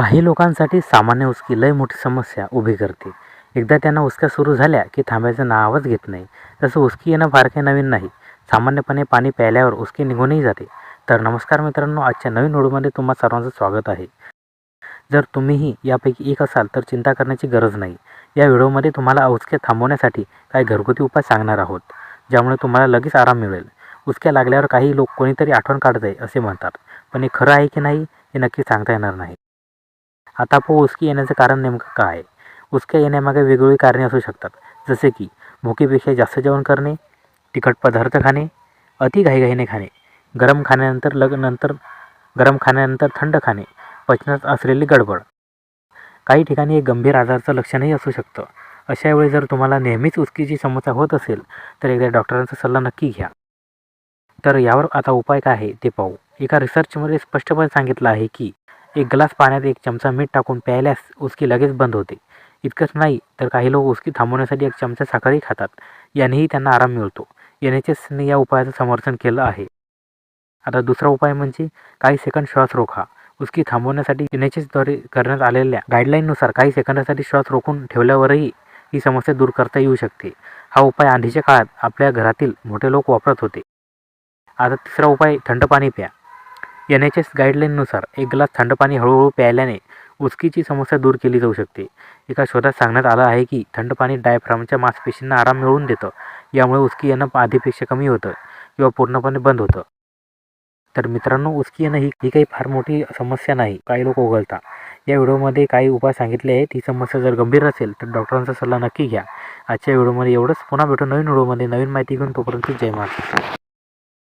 काही लोकांसाठी सामान्य उचकी लय मोठी समस्या उभी करते. एकदा त्यांना उचक्या सुरू झाल्या की थांबायचं नावच घेत नाही. तसं उचकी येणं फार काही नवीन नाही. सामान्यपणे पाणी प्यायल्यावर उचकी निघूनही जाते. तर नमस्कार मित्रांनो आजच्या नवीन व्हिडिओमध्ये तुम्हा सर्वांचं स्वागत आहे. जर तुम्हीही यापैकी एक असाल तर चिंता करण्याची गरज नाही. या व्हिडिओमध्ये तुम्हाला उचक्या थांबवण्यासाठी काही घरगुती उपाय सांगणार आहोत ज्यामुळे तुम्हाला लगेच आराम मिळेल. उचक्या लागल्यावर काही लोक कोणीतरी आठवण काढत आहे असे म्हणतात. पण हे खरं आहे की नाही हे नक्की सांगता येणार नाही. आता पाहू उचकी येण्याचं कारण नेमकं काय आहे? उचक्या येण्यामागे वेगवेगळी कारणे असू शकतात. जसे की भुकेपेक्षा जास्त जेवण करणे तिखट पदार्थ खाणे अति घाईघाईने खाणे गरम खाण्यानंतर लग नंतर गरम खाण्यानंतर थंड खाणे पचनात असलेली गडबड. काही ठिकाणी एक गंभीर आजाराचं लक्षणही असू शकतं. अशा वेळी जर तुम्हाला नेहमीच उचकीची समस्या होत असेल तर एकदा डॉक्टरांचा सल्ला नक्की घ्या. तर यावर आता उपाय काय आहे ते पाहू. एका रिसर्चमध्ये स्पष्टपणे सांगितलं आहे की एक ग्लास पाण्यात एक चमचा मीठ टाकून प्यायल्यास उचकी लगेच बंद होते. इतकंच नाही तर काही लोक उचकी थांबवण्यासाठी एक चमचा साखरही खातात. यानेही त्यांना आराम मिळतो. एन एच एसने या उपायाचं समर्थन केलं आहे. आता दुसरा उपाय म्हणजे काही सेकंद श्वास रोखा. उचकी थांबवण्यासाठी एन एच एसद्वारे करण्यात आलेल्या गाईडलाईननुसार काही सेकंदासाठी श्वास रोखून ठेवल्यावरही ही समस्या दूर करता येऊ शकते. हा उपाय आधीच्या काळात आपल्या घरातील मोठे लोक वापरत होते. आता तिसरा उपाय थंड पाणी प्या. एन एच एस गाईडलाईननुसार एक ग्लास थंड पाणी हळूहळू प्यायल्याने उचकीची समस्या दूर केली जाऊ शकते. एका शोधात सांगण्यात आलं आहे की थंड पाणी डायफ्रामच्या मांसपेशींना आराम मिळवून देतं. यामुळे उचकी येणं आधीपेक्षा कमी होतं किंवा पूर्णपणे बंद होतं. तर मित्रांनो उचकी येणं ही ही काही फार मोठी समस्या नाही काही लोक उघलता या व्हिडिओमध्ये काही उपाय सांगितले आहेत. ही समस्या जर गंभीर असेल तर डॉक्टरांचा सल्ला नक्की घ्या. आजच्या व्हिडिओमध्ये एवढंच. पुन्हा भेटू नवीन व्हिडिओमध्ये. नवीन माहिती घेऊन तोपर्यंत जय महाराष्ट्र.